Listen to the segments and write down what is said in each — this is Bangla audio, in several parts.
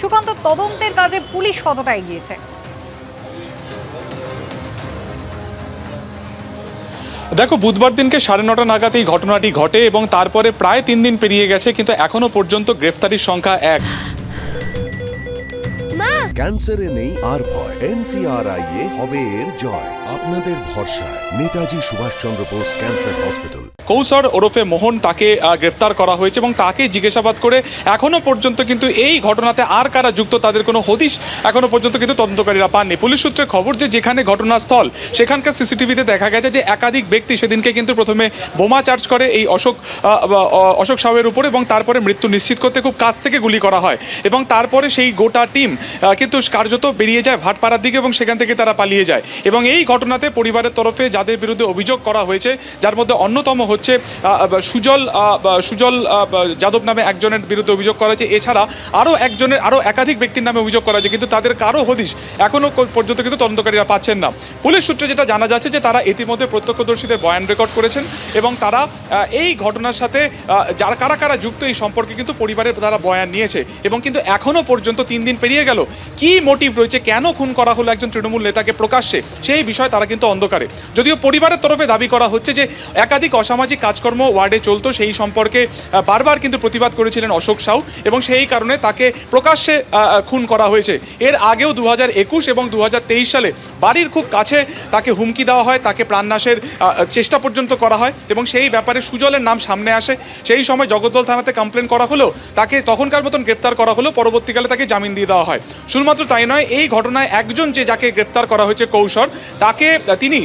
সুকান্ত তদন্তের কাজে পুলিশ কতটা এগিয়েছে? দেখো বুধবার দিনকে সাড়ে নটা নাগাদ এই ঘটনাটি ঘটে এবং তারপরে প্রায় তিন দিন পেরিয়ে গেছে কিন্তু এখনও পর্যন্ত গ্রেফতারির সংখ্যা এক। ক্যান্সারে নেই আর ভয়। এনসিআরআই এ হবে এর জয়। আপনাদের ভরসা নেতাজি সুভাষচন্দ্র বোস ক্যান্সার হসপিটাল। কৌশর ওরফে মোহন তাকে গ্রেফতার করা হয়েছে এবং তাকে জিজ্ঞাসাবাদ করে এখনও পর্যন্ত কিন্তু এই ঘটনাতে আর কারা যুক্ত তাদের কোনো হদিশ এখনও পর্যন্ত কিন্তু তদন্তকারীরা পাননি। পুলিশ সূত্রে খবর যে যেখানে ঘটনাস্থল, সেখানকার সিসিটিভিতে দেখা গেছে যে একাধিক ব্যক্তি সেদিনকে কিন্তু প্রথমে বোমা চার্জ করে এই অশোক অশোক সাহের উপর এবং তারপরে মৃত্যু নিশ্চিত করতে খুব কাছ থেকে গুলি করা হয় এবং তারপরে সেই গোটা টিম কিন্তু কার্যত বেরিয়ে যায় ভাটপাড়ার দিকে এবং সেখান থেকে তারা পালিয়ে যায় এবং এই ঘটনাতে পরিবারের তরফে যাদের বিরুদ্ধে অভিযোগ করা হয়েছে, যার মধ্যে অন্যতম হচ্ছে সুজল সুজল যাদব নামে একজনের বিরুদ্ধে অভিযোগ করা হয়েছে। এছাড়া আরও একজনের আরও একাধিক ব্যক্তির নামে অভিযোগ করা হয়েছে, কিন্তু তাদের কারও হদিশ এখনও পর্যন্ত কিন্তু তদন্তকারীরা পাচ্ছেন না। পুলিশ সূত্রে যেটা জানা যাচ্ছে যে তারা ইতিমধ্যে প্রত্যক্ষদর্শীদের বয়ান রেকর্ড করেছেন এবং তারা এই ঘটনার সাথে যার, কারা কারা যুক্ত এই সম্পর্কে কিন্তু পরিবারের তারা বয়ান নিয়েছে এবং কিন্তু এখনও পর্যন্ত তিন দিন পেরিয়ে গেল। কি মোটিভ রয়েছে? কেন খুন করা হলো একজন তৃণমূল নেতাকে প্রকাশ্যে? সেই বিষয়ে তারা কিন্তু অন্ধকারে। যদিও পরিবারের তরফে দাবি করা হচ্ছে যে একাধিক অসামাজিক কাজকর্ম ওয়ার্ডে চলতো, সেই সম্পর্কে বারবার কিন্তু প্রতিবাদ করেছিলেন অশোক সাউ এবং সেই কারণে তাকে প্রকাশ্যে খুন করা হয়েছে। এর আগেও দু একুশ এবং দু হাজার তেইশ সালে বাড়ির খুব কাছে তাকে হুমকি দেওয়া হয়, তাকে প্রাণনাশের চেষ্টা পর্যন্ত করা হয় এবং সেই ব্যাপারে সুজলের নাম সামনে আসে। সেই সময় জগদ্দল থানাতে কমপ্লেন করা হলেও তাকে তখনকার মতন গ্রেপ্তার করা হলো পরবর্তীকালে তাকে জামিন দিয়ে দেওয়া হয়। শুধুমাত্র তাই নয়, এই ঘটনায় একজন যে যাকে গ্রেপ্তার করা হয়েছে কৌশল তাকে আহ, তিনি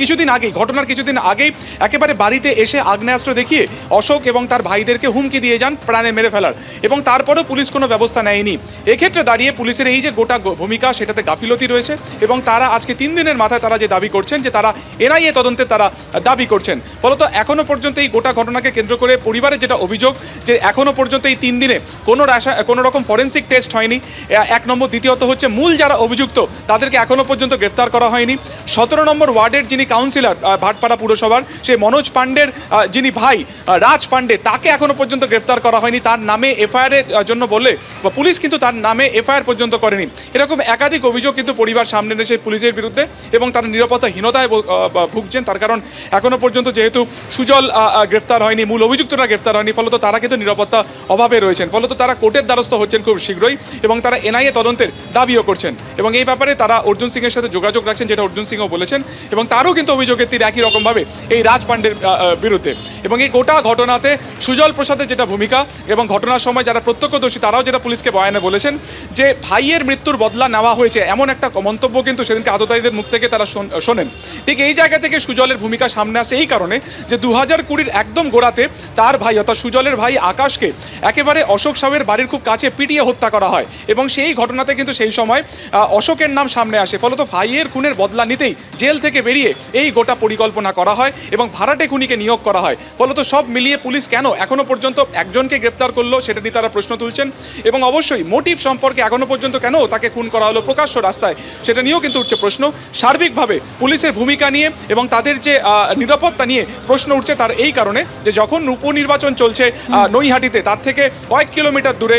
কিছুদিন আগেই ঘটনার কিছুদিন আগেই একেবারে বাড়িতে এসে আগ্নেয়াস্ত্র দেখিয়ে অশোক এবং তার ভাইদেরকে হুমকি দিয়ে যান প্রাণে মেরে ফেলার। এবং তারপরেও পুলিশ কোনো ব্যবস্থা নেয়নি। এক্ষেত্রে দাঁড়িয়ে পুলিশের এই যে গোটা ভূমিকা সেটাতে গাফিলতি রয়েছে এবং তারা আজকে তিন দিনের মাথায় তারা যে দাবি করছেন যে তারা এনআইএ তদন্তে তারা দাবি করছেন। ফলত এখনও পর্যন্ত এই গোটা ঘটনাকে কেন্দ্র করে পরিবারের যেটা অভিযোগ যে এখনও পর্যন্ত এই তিন দিনে কোনো রাসা কোনো রকম ফরেন্সিক টেস্ট হয়নি। এক নম্বর দ্বিতীয়ত হচ্ছে মূল যারা অভিযুক্ত তাদেরকে এখনও পর্যন্ত গ্রেফতার করা হয়নি। সতেরো নম্বর ওয়ার্ডের যিনি কাউন্সিলর ভাটপাড়া পুরসভার সেই মনোজ পাণ্ডের যিনি ভাই রাজ পাণ্ডে, তাকে এখনও পর্যন্ত গ্রেফতার করা হয়নি। তার নামে এফআইআর এর জন্য বললে, বা পুলিশ কিন্তু তার নামে এফআইআর পর্যন্ত করেনি। এরকম একাধিক অভিযোগ কিন্তু পরিবার সামনে এনেছে পুলিশের বিরুদ্ধে এবং তারা নিরাপত্তাহীনতায় ভুগছেন। তার কারণ এখনও পর্যন্ত যেহেতু সুজল গ্রেফতার হয়নি, মূল অভিযুক্তরা গ্রেফতার হয়নি, ফলত তারা কিন্তু নিরাপত্তা অভাবে রয়েছেন। ফলত তারা কোর্টের দ্বারস্থ হচ্ছেন খুব শীঘ্রই এবং তারা এনআইএ তদন্তের দাবিও করছেন। এবং এই ব্যাপারে তারা অর্জুন সিংয়ের সাথে যোগাযোগ রাখছেন, যেটা অর্জুন সিংও বলেছেন এবং তারও কিন্তু অভিযোগের তীর একই রকমভাবে এই রাজ পাণ্ডের বিরুদ্ধে। এবং এই গোটা ঘটনাতে সুজল প্রসাদের যেটা ভূমিকা এবং ঘটনার সময় যারা প্রত্যক্ষদর্শী তারাও যেটা পুলিশকে বয়ানে বলেছেন যে ভাইয়ের মৃত্যুর বদলা নেওয়া হয়েছে এমন একটা মন্তব্য কিন্তু সেদিনকে আততায়ীদের মুখ থেকে তারা শোনেন। ঠিক এই জায়গা থেকে সুজলের ভূমিকা সামনে আসে এই কারণে যে দু হাজার কুড়ির একদম গোড়াতে তার ভাই অর্থাৎ সুজলের ভাই আকাশকে একেবারে অশোক সাহের বাড়ির খুব কাছে পিটিয়ে হত্যা করা হয় এবং সেই ঘটনাতে কিন্তু সেই সময় অশোকের নাম সামনে আসে। ফলত ভাইয়ের খুনের বদলা নিতেই জেল থেকে বেরিয়ে এই গোটা পরিকল্পনা করা হয় এবং ভাড়াটে খুনিকে নিয়োগ করা হয়। ফলত সব মিলিয়ে পুলিশ কেন এখনও পর্যন্ত একজনকে গ্রেপ্তার করল সেটা নিয়ে তারা প্রশ্ন তুলছেন এবং অবশ্যই মোটিভ সম্পর্কে এখনও পর্যন্ত কেন তাকে খুন করা হলো প্রকাশ্য রাস্তায় সেটা নিয়েও কিন্তু উঠছে প্রশ্ন। সার্বিকভাবে পুলিশের ভূমিকা নিয়ে এবং তাদের যে নিরাপত্তা নিয়ে প্রশ্ন উঠছে তার এই কারণে যে যখন উপনির্বাচন চলছে নৈহাটিতে তার থেকে কয়েক কিলোমিটার দূরে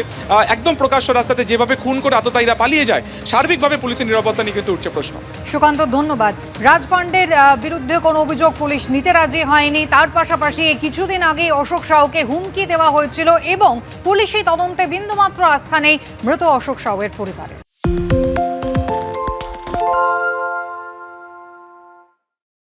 একদম প্রকাশ্য রাস্তাতে যেভাবে খুন করে আততায়ীরা পালিয়ে যায় সার্বিকভাবে পুলিশের নিরাপত্তা নিয়ে কিন্তু উঠছে প্রশ্ন। সুকান্ত ধন্যবাদ। রাজ পাণ্ডের আহ, বিরুদ্ধে কোনো অভিযোগ পুলিশ নিতে রাজি হয়নি। তার পাশাপাশি কিছুদিন আগে অশোক সাউকে হুমকি দেওয়া হয়েছিল এবং পুলিশি তদন্তে বিন্দুমাত্র আস্থা নেই মৃত অশোক সাউয়ের পরিবারের